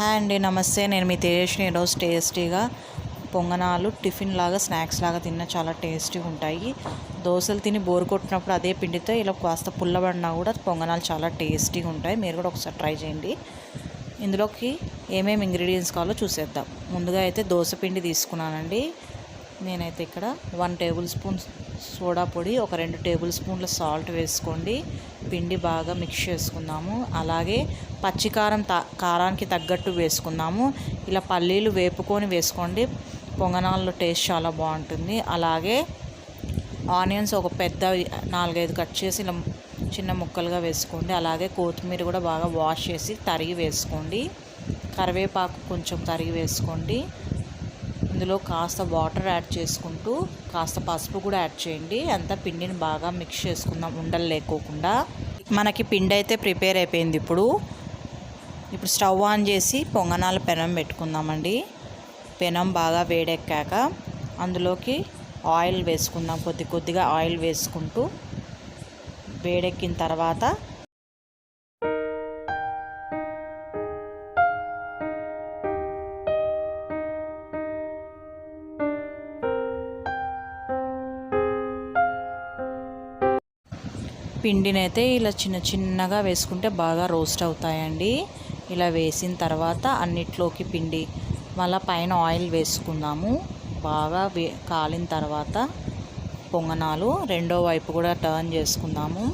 Hi అండి నమస్తే. నేను మీ తేజస్ని ఈరోజు టేస్టీగా పొంగనాలు టిఫిన్ లాగా స్నాక్స్ లాగా తిన్న చాలా టేస్టీగా ఉంటాయి. దోశలు తిని బోరు కొట్టినప్పుడు అదే పిండితో ఇలా కాస్త పుల్లబడినా కూడా పొంగనాలు చాలా టేస్టీగా ఉంటాయి. మీరు కూడా ఒకసారి ట్రై చేయండి. ఇందులోకి ఏమేమి ఇంగ్రీడియంట్స్ కావాలో చూసేద్దాం. ముందుగా అయితే దోశ పిండి తీసుకున్నానండి. నేనైతే ఇక్కడ వన్ టేబుల్ స్పూన్ సోడా పొడి ఒక రెండు టేబుల్ స్పూన్ల సాల్ట్ వేసుకోండి. పిండి బాగా మిక్స్ చేసుకుందాము. అలాగే పచ్చికారం త కారానికి తగ్గట్టు వేసుకుందాము. ఇలా పల్లీలు వేపుకొని వేసుకోండి. పొంగనాల్లో టేస్ట్ చాలా బాగుంటుంది. అలాగే ఆనియన్స్ ఒక పెద్ద నాలుగైదు కట్ చేసి ఇలా చిన్న ముక్కలుగా వేసుకోండి. అలాగే కొత్తిమీర కూడా బాగా వాష్ చేసి తరిగి వేసుకోండి. కరివేపాకు కొంచెం తరిగి వేసుకోండి. ఇందులో కాస్త వాటర్ యాడ్ చేసుకుంటూ కాస్త పసుపు కూడా యాడ్ చేయండి. అంతా పిండిని బాగా మిక్స్ చేసుకుందాం ఉండలు లేకోకుండా. మనకి పిండి అయితే ప్రిపేర్ అయిపోయింది ఇప్పుడు. ఇప్పుడు స్టవ్ ఆన్ చేసి పొంగనాల పెనం పెట్టుకుందామండి. పెనం బాగా వేడెక్కాక అందులోకి ఆయిల్ వేసుకుందాం. కొద్ది కొద్దిగా ఆయిల్ వేసుకుంటూ వేడెక్కిన తర్వాత పిండినైతే ఇలా చిన్న చిన్నగా వేసుకుంటే బాగా రోస్ట్ అవుతాయండి. ఇలా వేసిన తర్వాత అన్నిట్లోకి పిండి మళ్ళీ పైన ఆయిల్ వేసుకుందాము. బాగా వే కాలిన తర్వాత పొంగనాలు రెండో వైపు కూడా టర్న్ చేసుకుందాము.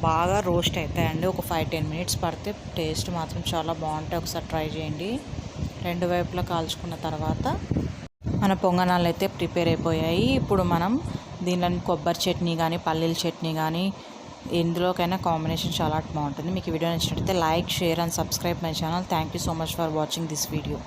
బాగా రోస్ట్ అవుతాయండి ఒక ఫైవ్ టెన్ మినిట్స్ పడితే టేస్ట్ మాత్రం చాలా బాగుంటాయి. ఒకసారి ట్రై చేయండి. రెండు వైపులా కాల్చుకున్న తర్వాత మన పొంగనాలు అయితే ప్రిపేర్ అయిపోయాయి. ఇప్పుడు మనం దీనిలో కొబ్బరి చట్నీ కానీ పల్లీల చట్నీ కానీ ఎందులోకైనా కాంబినేషన్ చాలా బాగుంటుంది. మీకు ఈ వీడియో నచ్చినట్లయితే like share and subscribe my channel. Thank you so much for watching this video.